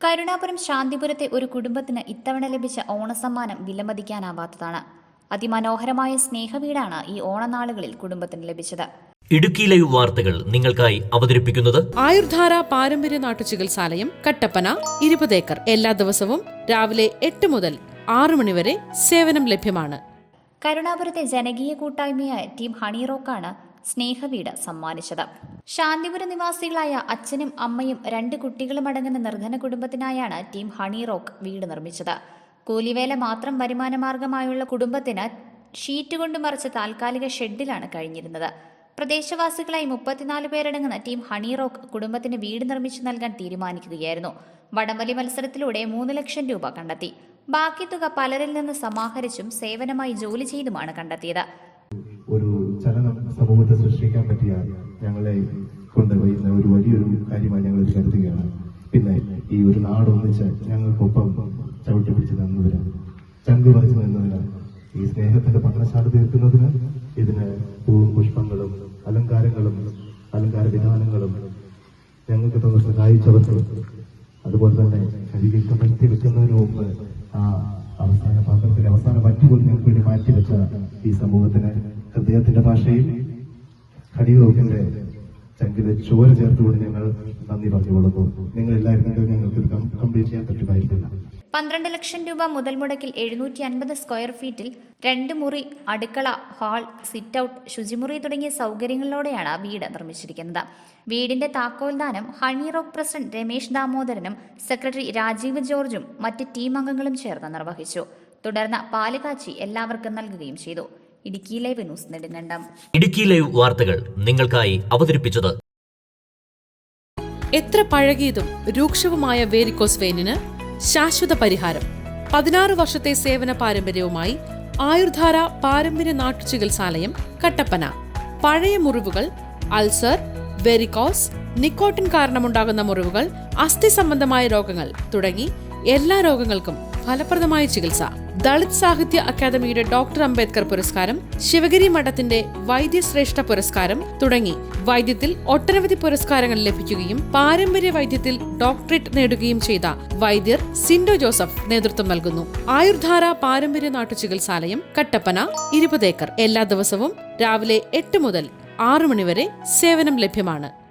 കരുണാപുരം ശാന്തിപുരത്തെ ഒരു കുടുംബത്തിന് ഇത്തവണ ലഭിച്ച ഓണസമ്മാനം വിലമതിക്കാനാവാത്തതാണ്. അതിമനോഹരമായ സ്നേഹവീടാണ് ഈ ഓണനാളുകളിൽ കുടുംബത്തിന് ലഭിച്ചത്. ഇടുക്കി ലൈവ് വാർത്തകൾ നിങ്ങൾക്കായി അവതരിപ്പിക്കുന്നത് ആയുർധാര പാരമ്പര്യ നാട്ടുചികിത്സാലയം കട്ടപ്പന ഇരുപത് ഏക്കർ. എല്ലാ ദിവസവും രാവിലെ എട്ട് മുതൽ ആറു മണിവരെ സേവനം ലഭ്യമാണ്. കരുണാപുരത്തെ ജനകീയ കൂട്ടായ്മയായ ടീം ഹണി റോക്കാണ് സ്നേഹവീട് സമ്മാനിച്ചത്. ശാന്തിപുരം നിവാസികളായ അച്ഛനും അമ്മയും രണ്ട് കുട്ടികളും അടങ്ങുന്ന നിർധന കുടുംബത്തിനായാണ് ടീം ഹണി റോക്ക് വീട് നിർമ്മിച്ചത്. കൂലിവേല മാത്രം വരുമാനമാർഗമായുള്ള കുടുംബത്തിന് ഷീറ്റ് കൊണ്ട് മറിച്ച താൽക്കാലിക ഷെഡിലാണ് കഴിഞ്ഞിരുന്നത്. പ്രദേശവാസികളായി മുപ്പത്തിനാല് പേരടങ്ങുന്ന ടീം ഹണി റോക്ക് കുടുംബത്തിന് വീട് നിർമ്മിച്ചു നൽകാൻ തീരുമാനിക്കുകയായിരുന്നു. വടംവലി മത്സരത്തിലൂടെ മൂന്ന് ലക്ഷം രൂപ കണ്ടെത്തി. ബാക്കി തുക പലരിൽ നിന്ന് സമാഹരിച്ചും സേവനമായി ജോലി ചെയ്തുമാണ് കണ്ടെത്തിയത്. സമൂഹത്തെ സൃഷ്ടിക്കാൻ പറ്റിയ ഞങ്ങളെ കൊണ്ടുപോയിരുന്ന ഒരു വലിയൊരു കാര്യമായി ഞങ്ങൾ കരുതുകയാണ്. പിന്നെ ഈ ഒരു നാട് ഒന്നിച്ച് ഞങ്ങൾക്കൊപ്പം ചവിട്ടി പിടിച്ച് നിന്നതിന് ചങ്ക് പറിച്ചു നിന്നതിന് ഈ സ്നേഹത്തിന്റെ പഠനശാല തീർക്കുന്നതിന് ഇതിന് പൂവും പുഷ്പങ്ങളും അലങ്കാരങ്ങളും അലങ്കാര വിധാനങ്ങളും ഞങ്ങൾക്ക് തന്നെ സഹായിച്ചവർക്ക് അതുപോലെ തന്നെ കരികിൽ കമഴ്ത്തി വെക്കുന്നതിന് മുമ്പ് ആ അവസാന പാത്രത്തിൽ അവസാന വറ്റുപോലും ഞങ്ങൾക്ക് വേണ്ടി മാറ്റിവെച്ച ഈ സമൂഹത്തിന് ഹൃദയത്തിന്റെ ഭാഷയിൽ ഹരിയോഗിന്റെ ചങ്കിൽ ചോര ചേർത്തുകൊണ്ട് ഞങ്ങൾ നന്ദി പറഞ്ഞുകൊള്ളുന്നു നിങ്ങൾ എല്ലാവരും ഞങ്ങൾക്ക് കംപ്ലീറ്റ് ചെയ്യാൻ പറ്റുമായിരുന്നില്ല പന്ത്രണ്ട് ലക്ഷം രൂപ മുതൽ മുടക്കിൽ എഴുന്നൂറ്റി അൻപത് സ്ക്വയർ ഫീറ്റിൽ രണ്ട് മുറി അടുക്കള ഹാൾ സിറ്റ് ഔട്ട് ശുചിമുറി തുടങ്ങിയ സൗകര്യങ്ങളോടെയാണ് വീട് നിർമ്മിച്ചിരിക്കുന്നത്. വീടിന്റെ താക്കോൽദാനം ഹണി റോക്ക് പ്രസിഡന്റ് രമേശ് ദാമോദരനും സെക്രട്ടറി രാജീവ് ജോർജും മറ്റ് ടീം അംഗങ്ങളും ചേർന്ന് നിർവഹിച്ചു. തുടർന്ന് പാലുകാച്ചി എല്ലാവർക്കും നൽകുകയും ചെയ്തു. Idukki live news Nedumkandam. Idukki live വാർത്തകൾ നിങ്ങൾക്കായി അവതരിപ്പിച്ചത് എത്ര പഴകിയതും രൂക്ഷവുമായ വേരിക്കോസ് വെയിനിന് ശാശ്വത പരിഹാരം. പതിനാറ് വർഷത്തെ സേവന പാരമ്പര്യവുമായി ആയുർധാര പാരമ്പര്യ നാട്ടുചികിത്സാലയം കട്ടപ്പന. പഴയ മുറിവുകൾ അൾസർ വെരിക്കോസ് നിക്കോട്ടിൻ കാരണമുണ്ടാകുന്ന മുറിവുകൾ അസ്ഥി സംബന്ധമായ രോഗങ്ങൾ തുടങ്ങി എല്ലാ രോഗങ്ങൾക്കും ഫലപ്രദമായ ചികിത്സ. ദളിത് സാഹിത്യ അക്കാദമിയുടെ ഡോക്ടർ അംബേദ്കർ പുരസ്കാരം ശിവഗിരി മഠത്തിന്റെ വൈദ്യശ്രേഷ്ഠ പുരസ്കാരം തുടങ്ങി. വൈദ്യത്തിൽ ഒട്ടനവധി പുരസ്കാരങ്ങൾ ലഭിക്കുകയും പാരമ്പര്യ വൈദ്യത്തിൽ ഡോക്ടറേറ്റ് നേടുകയും ചെയ്ത വൈദ്യർ സിൻഡോ ജോസഫ് നേതൃത്വം നൽകുന്നു. ആയുർധാര പാരമ്പര്യ നാട്ടുചികിത്സാലയം കട്ടപ്പന ഇരുപത് ഏക്കർ. എല്ലാ ദിവസവും രാവിലെ എട്ട് മുതൽ ആറു മണിവരെ സേവനം ലഭ്യമാണ്.